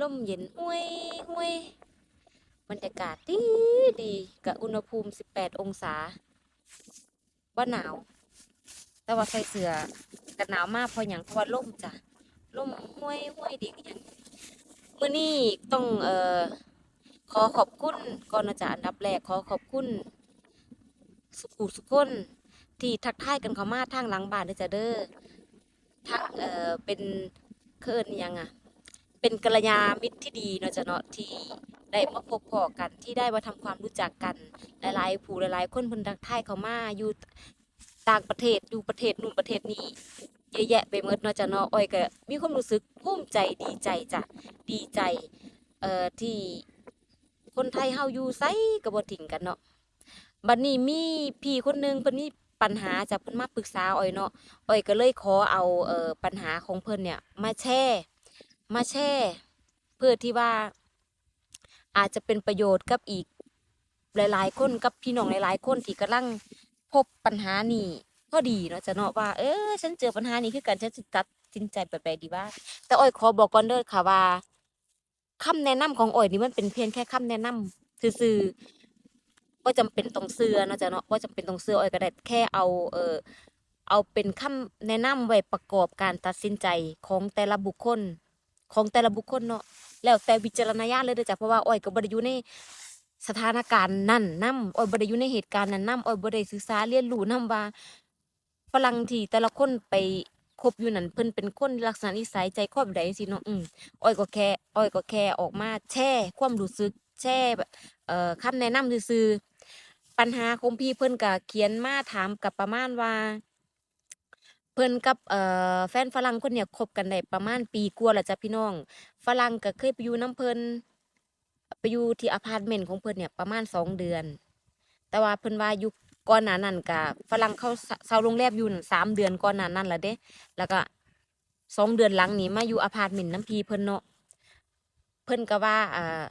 ลมเย็นห้วยห้ยบรรยากาศดีดีกับอุณหภูมิ 18 องศาบ่หนาว แต่ว่าใส่เสื้อกันหนาวมากเพราะหยังเพราะว่าลมจ้ะลมห้วยห้วยดีกันยังมื้อนี้ต้องเอ่อขอขอบคุณก่อนจะอันดับแรกขอขอบคุณสุขุสุขนที่ทักทายกันเข้ามาทางหลังบ้านเด้อจ้ะเด้อทักเอ่อเป็นเคินอิหยังอะ เป็นกัลยาณมิตรที่ดีเนาะจ้ะเนาะที่ได้มาพบพอกันที่ได้มาทำความรู้จักกันหลายๆผู้หลายๆคนเพิ่นทักทายเขามาอยู่ต่างประเทศอยู่ประเทศนู่นประเทศนี้เยอะแยะไปหมดเนาะจ้ะเนาะอ้อยก็มีความรู้สึกภูมิใจดีใจจ้ะดีใจเอ่อที่คนไทยเฮาอยู่ไสก็บ่ทิ้งกันเนาะบัดนี้มีพี่คนหนึงเพิ่นมีปัญหาจากเพิ่นมาปรึกษาอ้อยเนาะอ้อยก็เลยขอเอาเอ่อปัญหาของเพิ่นเนี่ยมาแชร์ มาแชร์เพื่อที่ว่า อาจจะเป็นประโยชน์กับอีกหลาย ๆ คนกับพี่น้องหลาย ๆ คนที่กำลังพบปัญหานี้พอดีเนาะจะเนาะว่า เออฉันเจอปัญหานี้คือกันฉันสิตัดสินใจแบบใดดีว่า แต่อ้อยขอบอกก่อนเด้อค่ะว่าคำแนะนำของอ้อยนี่มันเป็นเพียงแค่คำแนะนำซื่อๆบ่จำเป็นต้องเชื่อเนาะจะเนาะบ่าจำเป็นต้องเชื่ออ้อยก็ได้แค่เอาเออเอาเป็นคำแนะนำไว้ประกอบการตัดสินใจของแต่ละบุคคล ของแต่ละบุคคลเนาะแล้วแต่วิจารณญาณเลยเด้อจ้ะเพราะว่าอ้อยก็บ่ได้อยู่ในสถานการณ์นั้นนำอ้อยบ่ได้อยู่ในเหตุการณ์นั้นนำอ้อยบ่ได้ศึกษาเรียนรู้นำว่าฝรั่งที่แต่ละคนไปคบอยู่นั่นเพิ่นเป็นคนลักษณะนิสัยใจคอบใดจังซี่เนาะอืมอ้อยก็แค่อ้อยก็แค่ออกมาแชร์ความรู้สึกแชร์แบบเอ่อคำแนะนำซื่อๆปัญหาของพี่เพิ่นก็เขียนมาถามกับประมาณว่า เพิ่นกับเอ่อแฟนฝรั่งคนเนี้ยคบกันได้ประมาณปีกว่าแล้วจ้ะพี่น้อง ฝรั่งก็เคยไปอยู่น้ำเพิ่นไปอยู่ที่อพาร์ตเมนต์ของเพิ่นเนี่ยประมาณ2เดือน แต่ว่าเพิ่นว่าอยู่ก่อนหน้านั้นก็ฝรั่งเขาเซาโรงแรมอยู่นั่น3เดือนก่อนหน้านั้นแล้วเด้ แล้วก็2เดือนหลังนี้มาอยู่อพาร์ตเมนต์น้ำพีเพิ่นเนาะเพิ่นก็ว่าอ่า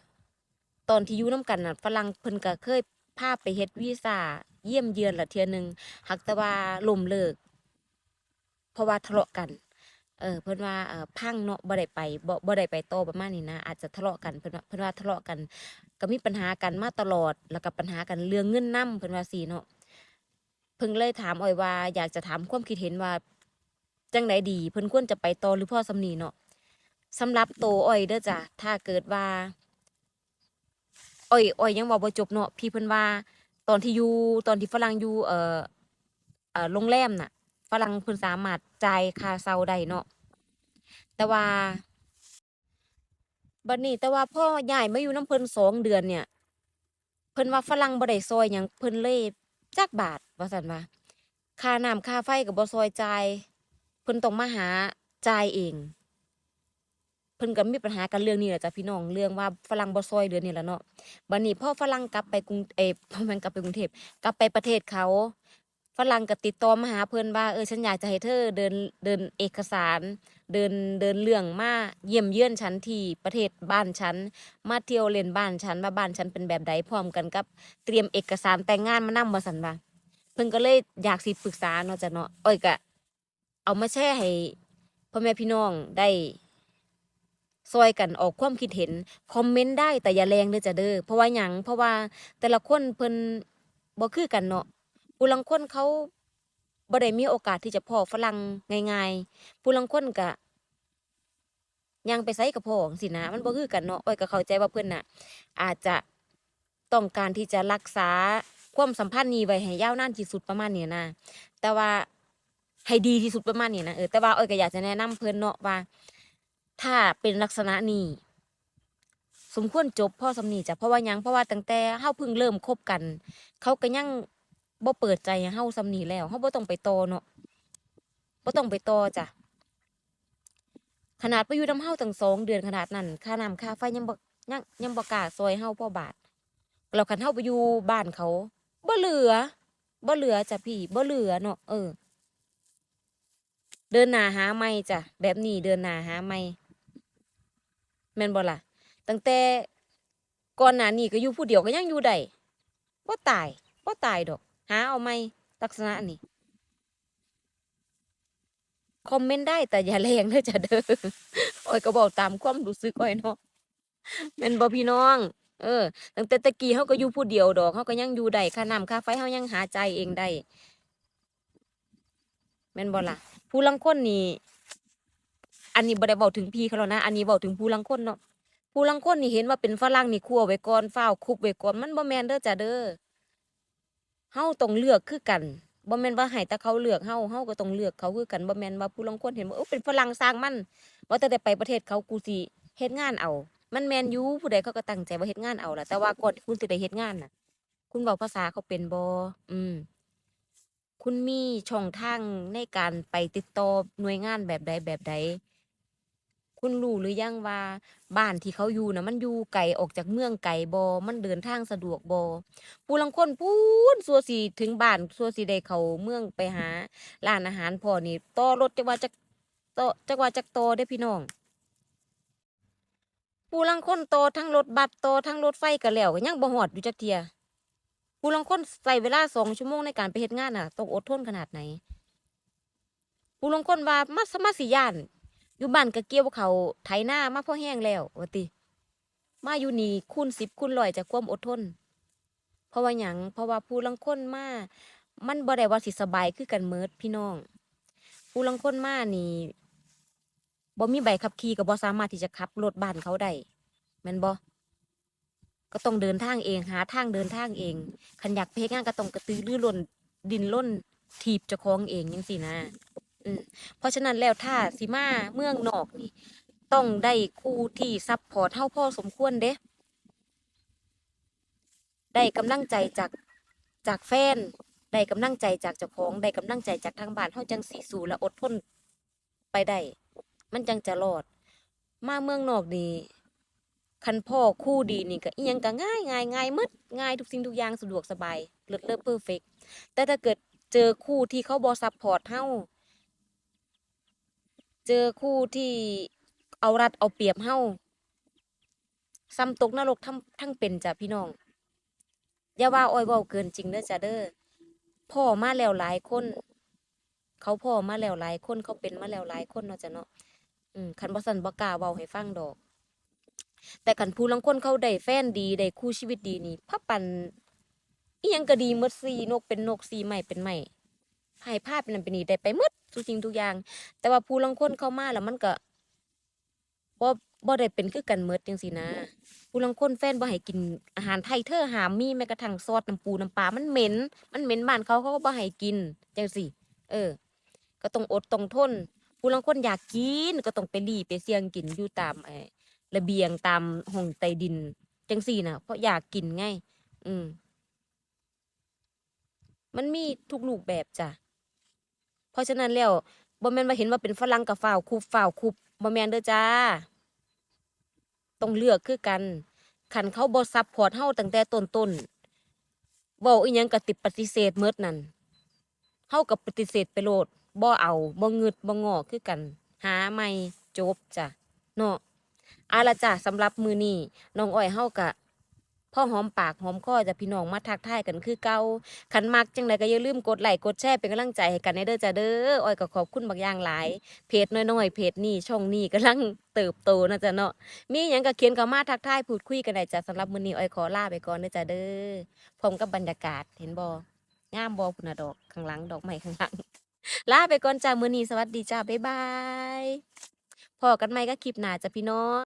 ตอนที่อยู่น้ำกันน่ะฝรั่งเพิ่นก็เคยพาไปเฮ็ดวีซาเยี่ยมเยือนละเทื่อนึงหักแต่ว่าล้มเลิก เพราะว่าทะเลาะกัน เออเพิ่นว่าเอ่อพังเนาะบ่ได้ไปบ่บ่ได้ไปโตประมาณนี้นะอาจจะทะเลาะกันเพิ่นว่าเพิ่นว่าทะเลาะกัน ก็มีปัญหากันมาตลอด แล้วก็ปัญหากันเรื่องเงินนำเพิ่นว่าซี้เนาะเพิ่นเลยถามอ้อยว่า อยากจะถามความคิดเห็นว่าจังใดดี เพิ่นควรจะไปโตหรือพ่อสำนีเนาะสำหรับโตอ้อยเด้อจ้ะถ้าเกิดว่าอ้อยอ้อยยังเว้าบ่จบเนาะพี่เพิ่นว่า ตอนที่อยู่ตอนที่ฝรั่งอยู่เอ่อเอ่อโรงแรมน่ะ ฝรั่งเพิ่นสามารถจ่ายค่าเช่าได้เนาะแต่ว่าบัดนี้แต่ว่าพ่อย้ายมาอยู่น้ำเพิ่น2เดือนเนี่ย เพิ่นว่าฝรั่งบ่ได้ช่วยหยังเพิ่นเลยจักบาทว่าซั่นว่าค่าน้ำค่าไฟก็บ่ช่วยจ่ายเพิ่นต้องมาหาจ่ายเอง เพิ่นก็มีปัญหากันเรื่องนี้แหละจ้ะพี่น้องเรื่องว่าฝรั่งบ่ช่วยเหลือนนี่แหละเนาะบัดนี้พ่อฝรั่งกลับไปกรุงเอ๊ะบ่แม่นกลับไปกรุงเทพกลับไปประเทศเขา ฝรั่งก็ติดต่อมาหาเพิ่นว่าเออฉันอยากจะให้เธอเดินเดินเอกสาร เดินเดินเรื่องมาเยี่ยมเยือนฉันที่ประเทศบ้านฉัน มาเที่ยวเล่นบ้านฉันว่าบ้านฉันเป็นแบบใดพร้อมกันกับ เตรียมเอกสารแต่งงานมานำว่าซั่นว่าเพิ่นก็เลยอยากสิปรึกษาเนาะจ้ะเนาะอ้อยก็เอามาแชร์ให้พ่อแม่พี่น้องได้ช่วยกันออกความคิดเห็นคอมเมนต์ได้แต่อย่าแรงเด้อจ้ะเด้อเพราะว่าหยังเพราะว่าแต่ละคนเพิ่นบ่คือกันเนาะ ผู้ลางคนเขาบ่ได้มีโอกาสที่จะพ้อฝรั่งง่ายๆผู้ลางคนก็ย่างไปไสก็พ้อจั่งซี้นะ มันบ่คือกันเนาะอ้อยก็เข้าใจว่าเพิ่นน่ะ อาจจะต้องการที่จะรักษาความสัมพันธ์นี้ไว้ให้ยาวนานที่สุดประมาณนี้นะแต่ว่าให้ดีที่สุดประมาณนี้นะเออแต่ว่าอ้อยก็อยากจะแนะนำเพิ่อนเนาะว่า ถ้าเป็นลักษณะนี้สมควรจบพ่อส่ำนีจ้ะเพราะว่ายังเพราะว่าตั้งแต่เราเพิ่งเริ่มคบกัน เขาก็ยัง บ่เปิดใจให้เราส่ำนี้แล้วเราบ่ต้องไปต่อเนาะบ่ต้องไปต่อจ้ะขนาดไปอยู่นำเราตั้ง2เดือนขนาดนั้นค่าน้ำค่าไฟยังบ่ยังยังบ่กล้าช่วยเราพ่อบาทแล้วคันเราไปอยู่บ้านเขาบ่เหลือบ่เหลือจ้ะพี่บ่เหลือเนาะเออ เดินหน้าหาใหม่จ้ะแบบนี้เดินหน้าหาใหม่แม่นบ่ล่ะตั้งแต่ก่อนหน้านี้ก็อยู่ผู้เดียวก็ยังอยู่ได้บ่ตายบ่ตายดอก หาเอาใหมลักษณะนี้คอมเมนต์ได้แต่อย่าแรงเด้อจ้ะเด้ออ้อยก็เว้าตามความรู้สึกอ้อยเนาะแม่นบ่พี่น้อง เออ ตั้งแต่ตะกี้เฮาก็อยู่ผู้เดียวดอกเฮาก็ยังอยู่ได้ค่าน้ำค่าไฟเฮายังหาใจเองได้แม่นบ่ล่ะ ผู้ลางคนนี่ อันนี้บ่ได้เว้าถึงพี่เขาแล้วนะ อันนี้เว้าถึงผู้ลางคนเนาะ ผู้ลางคนนี่เห็นว่าเป็นฝรั่งนี่คั่วไว้ก่อนฟ้าวคุบไว้ก่อนมันบ่แม่นเด้อจ้ะเด้อ เฮาต้องเลือกคือกันบ่แม่นว่าให้แต่เขาเลือกเฮาเฮาก็ต้องเลือกเขาคือกันบ่แม่นว่าผู้ลางคนเห็นว่าเออเป็นฝรั่งสร้างมันว่าแต่ได้ไปประเทศเขากูสิเฮ็ดงานเอา มันแมนยูผู้ใดเขาก็ตั้งใจว่าเฮ็ดงานเอาล่ะแต่ว่าก่อนคุณสิได้เฮ็ดงานน่ะ คุณเว้าภาษาเขาเป็นบ่อืมคุณมีช่องทางในการไปติดต่อหน่วยงานแบบใดแบบใด คุณรู้หรือยังว่าบ้านที่เขาอยู่นะมันอยู่ไกลออกจากเมืองไกลบ่มันเดินทางสะดวกบ่ผู้ลางคนพูนสัวสิถึงบ้านสัวสิได้เขาเมืองไปหาร้านอาหารพอนี่ต่อรถจักว่าจักต่อจักว่าจักต่อเด้พี่น้องผู้ลางคนต่อทั้งรถบัสต่อทั้งรถไฟก็แล้วก็ยังบ่ฮอดอยู่จักเทียผู้ลางคนใช้เวลา2ชั่วโมงในการไปเฮ็ดงานน่ะต้องอดทนขนาดไหนผู้ลางคนว่ามาสมาสิย้าน อยู่บ้านก็เกี่ยวเขาไถนามาพ่อแห้งแล้วว่าติ มาอยู่นี่คูณสิบคูณร้อยจากความอดทน เพราะว่าหยังเพราะว่าผู้ลังคนมา มันบ่ได้ว่าสิสบายคือกันเมิดพี่น้อง ผู้ลังคนมานี่บ่มีใบขับขี่ก็บ่สามารถที่จะขับรถบ้านเขาได้แม่นบ่ก็ต้องเดินทางเองหาทางเดินทางเองคันอยากเฮ็ดงานก็ต้องกระตือรือร้นดินร่นถีบเจ้าของเองจังซี่นะอื มเพราะฉะนั้นแล้วถ้าสิมาเมืองนอกนี่ ต้องได้คู่ที่ซัพพอร์ตเฮาพ่อสมควรเด้ได้กำลังใจจากจากแฟน ได้กำลังใจจากเจ้าของ ได้กำลังใจจากทางบ้านเฮาจังสิสู้และอดทนไปได้มันจังจะรอด มาเมืองนอกนี่คันพ่อคู่ดีนี่ก็อิหยังก็ง่ายง่ายง่ายหมดง่ายทุกสิ่งทุกอย่างสะดวกสบายเลิศเลิศเพอร์เฟกแต่ถ้าเกิดเจอคู่ที่เขาบ่ซัพพอร์ตเฮา เจอคู่ที่เอารัดเอาเปรียบเฮาซ้ำตกนรกทั้งทั้งเป็นจ้ะพี่น้อง อย่าว่าอ้อยเว้าเกินจริงเด้อจ้ะเด้อพ่อมาแล้วหลายคน เขาพ่อมาแล้วหลายคนเขาเป็นมาแล้วหลายคนเนาะจ้ะเนาะอืมคันบ่ซันบ่กล้าเว้าให้ฟังดอก แต่คันผู้ลางคนเขาได้แฟนดีได้คู่ชีวิตดีนี่พับปันอียังก็ดีหมดสีนกเป็นนกสีไม้เป็นไม้ให้ภาพเป็นนั่นเป็นนี่ได้ไปหมด ทุกสิ่งทุกอย่าง แต่ว่าผู้ลางคนเข้ามาแล้วมันก็บ่บ่ได้เป็นคือกันหมดจังซี่นะ ผู้ลางคนแฟนบ่ให้กินอาหารไทยเธอหามมีแม้กระทั่งซอสน้ำปูน้ำปลามันเหม็น มันเหม็นบ้านเขาเขาก็บ่ให้กินจังซี่เออ ก็ต้องอดต้องทน ผู้ลางคนอยากกินก็ต้องไปหลีไปเสี่ยงกินอยู่ตามไอ้ระเบียงตามห้องใต้ดินจังซี่น่ะเพราะอยากกินไง อืม มันมีทุกรูปแบบจ้ะ ราะฉะนั้นแล้วบ่แม่นว่าเห็นว่าเป็นฝรั่งก็ฟ้าวคุบฟ้าวคุบบ่แม่นเด้อจ้าต้องเลือกคือกันคันเขาบ่ซัพพอร์ตเฮาตั้งแต่ต้นๆเว้าอีหยังก็ติดปฏิเสธหมดนั่นเฮาก็ปฏิเสธไปโลดบ่เอาบ่งึดบ่งอคือกัน หาใหม่จบจ้ะเนาะอาละจ้ะสำหรับมือนี้น้องอ้อยเฮาก็ พ่อหอมปากหอมคอจะพี่น้องมาทักทายกันคือเก่าคันมักจังไดก็อย่าลืมกดไลค์กดแชร์เป็นกำลังใจให้กันในเด้อจ้าเด้ออ้อยก็ขอบคุณบักอย่างหลาย เพจน้อยๆเพจนี้ช่องนี้กำลังเติบโตนะจ๊ะเนาะมีหยังก็เขียนเข้ามาทักทายพูดคุยกันได้จ้ะสำหรับมื้อนี้อ้อยขอลาไปก่อนเด้อจ้าเด้อพร้อมกับบรรยากาศเห็นบ่งามบ่พุ่นน่ะดอกข้างหลังดอกไม้ข้างหลังลาไปก่อนจ้ามื้อนี้สวัสดีจ้าบ๊ายบายพอกันใหม่ก็คลิปหน้าจ้ะพี่น้อง